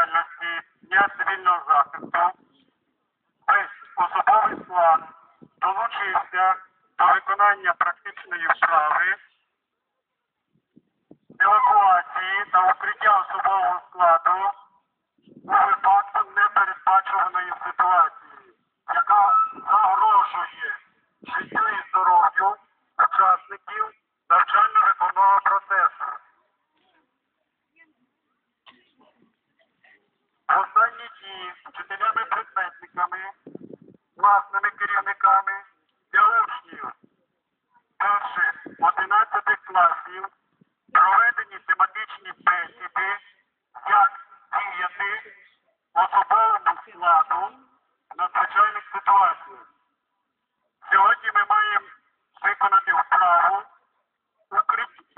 діяльності для цивільного захисту без особовий план долучився до виконання практичної вправи, евакуації та укриття особового складу. Власними керівниками для учнів перших 11 класів проведені тематичні бесіди, як діяти особовому складу в надзвичайних ситуаціях. Сьогодні ми маємо виконати вправу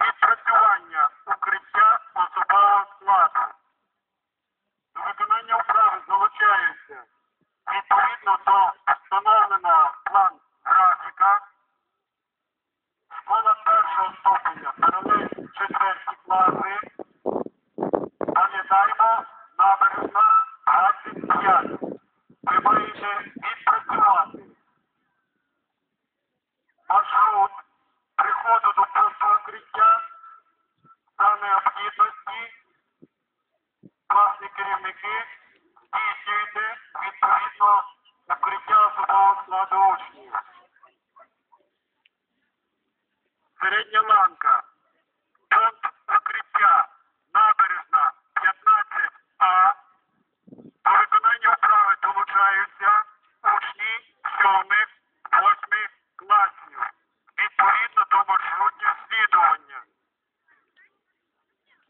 відпрацювання укриття особового складу. До виконання вправи залучаються відповідно класи. Пам'ятаємо, набережна 25. Ви маєте відпрацювати маршрут приходу до пункту укриття за необхідності класні керівники здійснюєте відповідно укриття особового складу учнів. навчався у 6, 7, 8 класів відповідно до маршрутів слідування.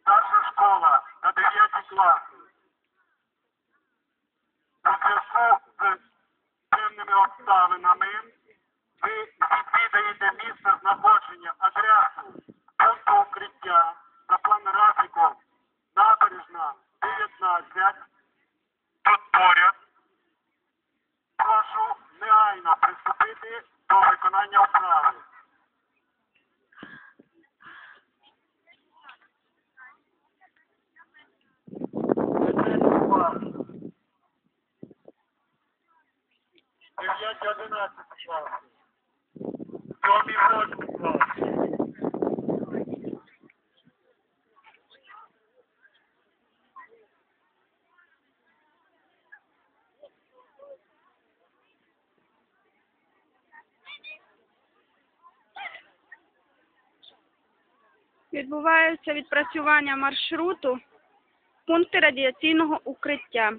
Наша школа на 9 класи. У зв'язку з певними обставинами ви відвідаєте місце знаходження адресу пункту укриття за план графіком набережна 19. Тут поряд. Виконання вправи. Дев'ять одинадцять класи. Сьомі восьмі класи. Відбувається відпрацювання маршруту пункти радіаційного укриття.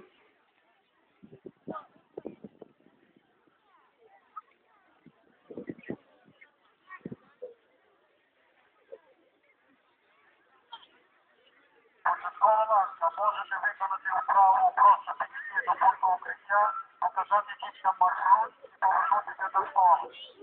Можете виконати вправу, просто підійти до пункту укриття, показати дітям маршрут і повернутися до школи.